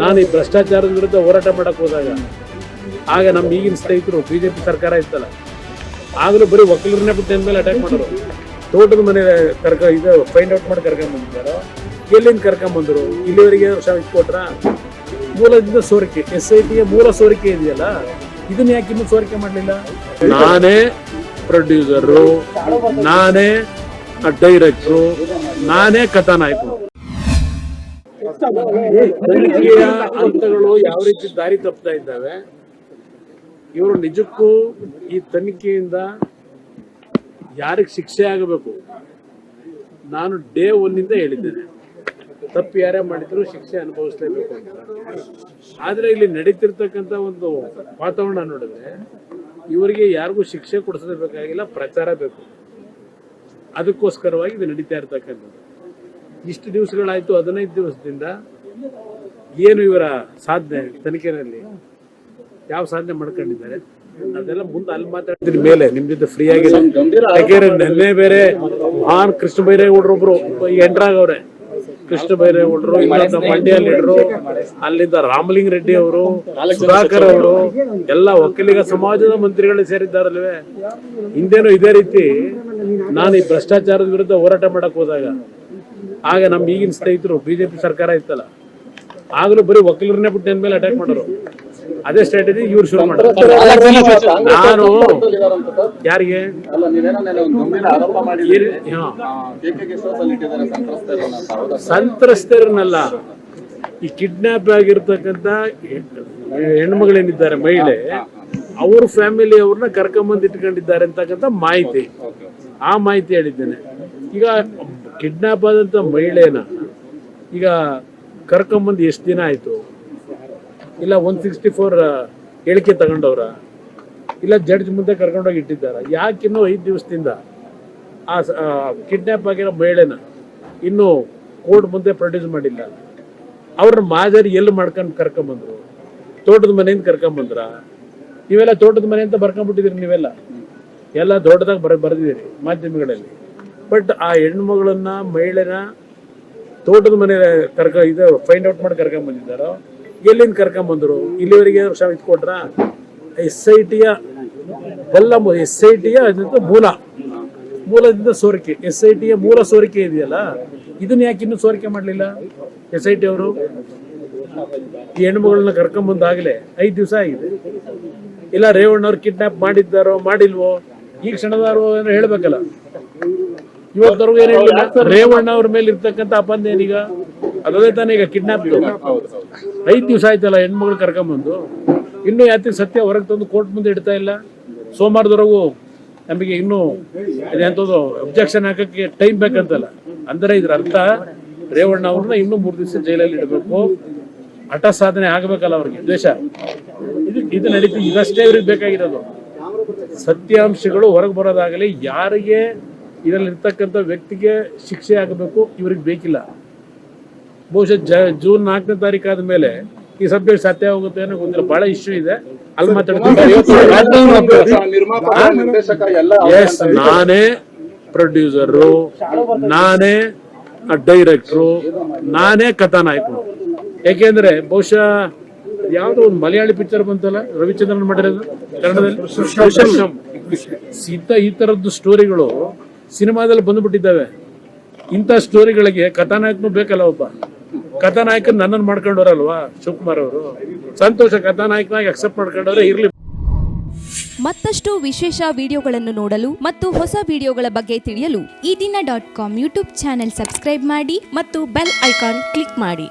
ನಾನು ಈ ಭ್ರಷ್ಟಾಚಾರದ ವಿರುದ್ಧ ಹೋರಾಟ ಮಾಡಕ್ಕೆ ಹೋದಾಗ, ಆಗ ನಮ್ಮ ಈಗಿನ ಸ್ನೇಹಿತರು ಬಿಜೆಪಿ ಸರ್ಕಾರ ಇತ್ತಲ್ಲ, ಆಗಲೂ ಬರೀ ಒಕ್ಕಲರನ್ನೇ ಬಿಟ್ಟು ಮೇಲೆ ಅಟ್ಯಾಕ್ ಮಾಡೋರು. ತೋಟದ ಮನೆ ಕರ್ಕ, ಇದು ಫೈಂಡ್ ಔಟ್ ಮಾಡಿ ಕರ್ಕೊಂಡ್ ಬಂದಿದ್ದಾರೋ. ಎಲ್ಲಿಂದ ಕರ್ಕೊಂಬಂದರು ಬಂದ್ರು? ಇಲ್ಲಿವರೆಗೆ ಇದು ಕೊಟ್ರ ಮೂಲದಿಂದ ಸೋರಿಕೆ ಎಸ್ ಐ ಟಿಗೆ ಮೂಲ ಸೋರಿಕೆ ಇದೆಯಲ್ಲ, ಇದನ್ನ ಯಾಕೆ ಇನ್ನೂ ಸೋರಿಕೆ ಮಾಡಲಿಲ್ಲ? ನಾನೇ ಪ್ರೊಡ್ಯೂಸರು ನಾನೇ ಡೈರೆಕ್ಟ್ರು ನಾನೇ ಕಥಾನಾಯಕರು ತನಿಖೆಯ ಹಂತಗಳು ಯಾವ ರೀತಿ ದಾರಿ ತಪ್ತಾ ಇದ್ದಾವೆ? ಇವರು ನಿಜಕ್ಕೂ ಈ ತನಿಖೆಯಿಂದ ಯಾರಿಗೆ ಶಿಕ್ಷೆ ಆಗಬೇಕು? ನಾನು ಡೇ ಒನ್ನಿಂದ ಹೇಳಿದ್ದೇನೆ. ತಪ್ಪು ಯಾರೇ ಮಾಡಿದ್ರು ಶಿಕ್ಷೆ ಅನುಭವಿಸಲೇಬೇಕು ಅಂತ. ಆದರೆ ಇಲ್ಲಿ ನಡೀತಿರ್ತಕ್ಕಂತ ಒಂದು ವಾತಾವರಣ ನೋಡಿದ್ರೆ ಇವರಿಗೆ ಯಾರಿಗೂ ಶಿಕ್ಷೆ ಕೊಡಿಸಲೇಬೇಕಾಗಿಲ್ಲ ಪ್ರಚಾರ ಬೇಕು. ಅದಕ್ಕೋಸ್ಕರವಾಗಿ ಇದು ನಡೀತಾ ಇರ್ತಕ್ಕಂಥದ್ದು. ಇಷ್ಟು ದಿವಸಗಳಾಯ್ತು, ಹದಿನೈದು ದಿವಸದಿಂದ ಏನು ಇವರ ಸಾಧನೆ ತನಿಖೆನಲ್ಲಿ? ಯಾವ ಸಾಧನೆ ಮಾಡ್ಕೊಂಡಿದ್ದಾರೆ? ಅದೆಲ್ಲ ಮುಂದೆ ಅಲ್ಲಿ ಮಾತಾಡ್ತೀನಿ ಮೇಲೆ, ನಿಮ್ ಜೊತೆ ಫ್ರೀ ಆಗಿದೆ ಯಾಕೆಂದ್ರೆ ನೆನ್ನೆ ಬೇರೆ ಮಹಾನ್ ಕೃಷ್ಣ ಬೈರೇಗೌಡರು ಒಬ್ರು ಎಂಟ್ರಾಗವ್ರೆ ಕೃಷ್ಣ ಬೈರೇಗೌಡರು ಇಲ್ಲಿಂದ ಮಂಡ್ಯಲ್ಲಿ ಇಡ್ರು ಅಲ್ಲಿಂದ ರಾಮಲಿಂಗ ರೆಡ್ಡಿ ಅವರು, ಸುಧಾಕರ್ ಅವರು, ಎಲ್ಲ ಒಕ್ಕಲಿಗ ಸಮಾಜದ ಮಂತ್ರಿಗಳು ಸೇರಿದ್ದಾರಲ್ವೇ. ಹಿಂದೇನು ಇದೇ ರೀತಿ ನಾನು ಈ ಭ್ರಷ್ಟಾಚಾರದ ವಿರುದ್ಧ ಹೋರಾಟ ಮಾಡಕ್ ಹೋದಾಗ ಆಗ ನಮ್ಮ ಈಗಿನ ಸ್ನೇಹಿತರು ಬಿಜೆಪಿ ಸರ್ಕಾರ ಇತ್ತಲ್ಲ ಆಗಲೂ ಬರೀ ವಕೀಲರನ್ನೇ ಬಿಟ್ಟು ಮೇಲೆ ಅಟ್ಯಾಕ್ ಮಾಡೋರು ಅದೇ ಸ್ಟ್ರಾಟಜಿ ಇವ್ರು ಶುರು ಮಾಡ್ತಾರೆ ನಾನು ಯಾರಿಗೆ ಸಂತ್ರಸ್ತರನ್ನಲ್ಲ ಈ ಕಿಡ್ನಾಪ್ ಆಗಿರ್ತಕ್ಕಂಥ ಹೆಣ್ಮಗಳೇನಿದ್ದಾರೆ ಮಹಿಳೆ ಅವ್ರ ಫ್ಯಾಮಿಲಿ ಅವ್ರನ್ನ ಕರ್ಕೊಂಬಂದು ಇಟ್ಕೊಂಡಿದ್ದಾರೆ ಅಂತಕ್ಕಂಥ ಮಾಹಿತಿ ಆ ಮಾಹಿತಿ ಹೇಳಿದ್ದೇನೆ ಈಗ ಕಿಡ್ನಾಪ್ ಆದಂಥ ಮಹಿಳೆನ ಈಗ ಕರ್ಕೊಂಬಂದು ಎಷ್ಟು ದಿನ ಆಯಿತು? ಇಲ್ಲ ಒನ್ ಸಿಕ್ಸ್ಟಿ ಫೋರ್ ಹೇಳಿಕೆ ತಗೊಂಡವ್ರ? ಇಲ್ಲ ಜಡ್ಜ್ ಮುಂದೆ ಕರ್ಕೊಂಡೋಗಿ ಇಟ್ಟಿದ್ದಾರ? ಇನ್ನೂ ಐದು ದಿವಸದಿಂದ ಆ ಕಿಡ್ನಾಪ್ ಆಗಿರೋ ಮಹಿಳೆನ ಇನ್ನೂ ಕೋರ್ಟ್ ಮುಂದೆ ಪ್ರೊಡ್ಯೂಸ್ ಮಾಡಿಲ್ಲ? ಅವ್ರನ್ನ ಮಾದರಿ ಎಲ್ಲಿ ಮಾಡ್ಕೊಂಡು ಕರ್ಕೊಂಬಂದ್ರು? ತೋಟದ ಮನೆಯಿಂದ ಕರ್ಕೊಂಬಂದ್ರ? ನೀವೆಲ್ಲ ತೋಟದ ಮನೆ ಅಂತ ಬರ್ಕೊಂಡ್ಬಿಟ್ಟಿದ್ದೀರಿ ನೀವೆಲ್ಲ? ಎಲ್ಲ ದೊಡ್ಡದಾಗಿ ಬರ, ಬರೆದಿದ್ದೀರಿ ಮಾಧ್ಯಮಗಳಲ್ಲಿ. ಬಟ್ ಆ ಹೆಣ್ಮಗಳನ್ನ ಮಹಿಳೆನ ತೋಟದ ಮನೆ ಕರ್ಕ, ಇದು ಫೈಂಡ್ ಔಟ್ ಮಾಡಿ ಕರ್ಕೊಂಡ್ ಬಂದಿದ್ದಾರೋ? ಎಲ್ಲಿಂದ ಕರ್ಕೊಂಬಂದರು ಬಂದ್ರು? ಇಲ್ಲಿವರೆಗೆ ಇದು ಕೊಟ್ರ ಎಸ್ ಐ ಟಿಯ ಎಲ್ಲ ಎಸ್ ಐ ಟಿಯ ಮೂಲ. ಮೂಲದಿಂದ ಸೋರಿಕೆ. ಎಸ್ ಐ ಟಿಯ ಮೂಲ ಸೋರಿಕೆ ಇದೆಯಲ್ಲ? ಇದನ್ನ ಯಾಕೆ ಇನ್ನೂ ಸೋರಿಕೆ ಮಾಡಲಿಲ್ಲ ಎಸ್ ಐ ಟಿ ಅವರು? ಈ ಹೆಣ್ಮಗಳನ್ನ ಕರ್ಕೊಂಬಂದಾಗಲೇ ಐದು ದಿವಸ ಆಗಿದೆ. ಇಲ್ಲ ರೇವಣ್ಣವ್ರು ಕಿಡ್ನಾಪ್ ಮಾಡಿದ್ದಾರೋ, ಮಾಡಿಲ್ವೋ? ಈ ಕ್ಷಣದವರು ಏನೋ ಹೇಳ್ಬೇಕಲ್ಲ? ಇವತ್ತವರೆಗೂ ಏನು ರೇವಣ್ಣ ಅವ್ರ ಮೇಲೆ ಇರ್ತಕ್ಕಂಥ ಅಪಂದ ಏನೀಗ ಅದೇ ತಾನೇ ಈಗ ಕಿಡ್ನಾಪ್ ಐದು ದಿವಸ ಆಯ್ತಲ್ಲ ಹೆಣ್ಮಗಳು ಕರ್ಕೊಂಬಂದು. ಇನ್ನೂ ಯಾತ್ರಿ ಸತ್ಯ ಹೊರಗೆ ತಂದು ಕೋರ್ಟ್ ಮುಂದೆ ಇಡ್ತಾ ಇಲ್ಲ. ಸೋಮವಾರದವರೆಗೂ ನಮಗೆ ಇನ್ನೂ ಎಂಥದ್ದು ಅಬ್ಜೆಕ್ಷನ್ ಹಾಕಕ್ಕೆ ಟೈಮ್ ಬೇಕಂತಲ್ಲ. ಅಂದರೆ ಇದ್ರ ಅರ್ಥ ರೇವಣ್ಣ ಅವ್ರನ್ನ ಇನ್ನೂ ಮೂರು ದಿವಸ ಜೈಲಲ್ಲಿ ಇಡಬೇಕು. ಹಠ ಸಾಧನೆ ಆಗಬೇಕಲ್ಲ ಅವ್ರಿಗೆ ದ್ವೇಷ. ಇದು ಇದು ನಡೀತಿ ಇದಷ್ಟೇ ಇವ್ರಿಗೆ ಬೇಕಾಗಿರೋದು. ಸತ್ಯಾಂಶಗಳು ಹೊರಗೆ ಬರೋದಾಗಲಿ ಯಾರಿಗೆ ಇದರಲ್ಲಿ ಇರ್ತಕ್ಕಂಥ ವ್ಯಕ್ತಿಗೆ ಶಿಕ್ಷೆ ಆಗಬೇಕು ಇವ್ರಿಗೆ ಬೇಕಿಲ್ಲ. ಬಹುಶಃ ಜ ಜೂನ್ ನಾಲ್ಕನೇ ತಾರೀಕು ಆದ್ಮೇಲೆ ಈ ಸಬ್ಜೆಕ್ಟ್ ಸತ್ಯ ಹೋಗುತ್ತೆ ಅನ್ನೋ ಗೊತ್ತಿಲ್ಲ ಬಹಳ ಇಶ್ಯೂ ಇದೆ. ಅಲ್ಲಿ ಮಾತಾಡ್ತೀನಿ. ನಿರ್ಮಾಪಕ ನಿರ್ದೇಶಕ ಎಲ್ಲ ಎಸ್ ನಾನೇ ಪ್ರೊಡ್ಯೂಸರು ನಾನೇ ಡೈರೆಕ್ಟ್ರು ನಾನೇ ಕಥಾನಾಯಕರು ಏಕೆಂದ್ರೆ ಬಹುಶಃ ಯಾವುದೋ ಒಂದು ಮಲಯಾಳಿ ಪಿಕ್ಚರ್ ಬಂತಲ್ಲ ರವಿಚಂದ್ರನ್ ಮಾಡಿರೋದು ಕನ್ನಡದಲ್ಲಿ? ಸೀತಾ ಇಂಥ ಈ ತರದ್ದು ಸ್ಟೋರಿಗಳು ಸಿನಿಮಾದಲ್ಲಿ ಬಂದ್ಬಿಟ್ಟಿದ್ದಾವೆ. ಇಂಥ ಸ್ಟೋರಿಗಳಿಗೆ ಕಥಾನಾಯಕನು ಬೇಕಲ್ಲ ಒಬ್ಬ. ಕಥಾನಾಯಕನ್ ನನ್ನನ್ನು ಮಾಡ್ಕೊಂಡವ್ರಲ್ವಾ ಶಿವಕುಮಾರ್ ಅವರು? ಸಂತೋಷ ಕಥಾನಾಯಕನಾಗಿ ಅಕ್ಸೆಪ್ಟ್ ಮಾಡ್ಕೊಂಡವ್ರೆ ಇರ್ಲಿ. ಮತ್ತಷ್ಟು ವಿಶೇಷ ವಿಡಿಯೋಗಳನ್ನು ನೋಡಲು ಮತ್ತು ಹೊಸ ವಿಡಿಯೋಗಳ ಬಗ್ಗೆ ತಿಳಿಯಲು ಈ ದಿನ dot com YouTube channel subscribe ಮಾಡಿ ಮತ್ತು ಬೆಲ್ ಐಕಾನ್ ಕ್ಲಿಕ್ ಮಾಡಿ.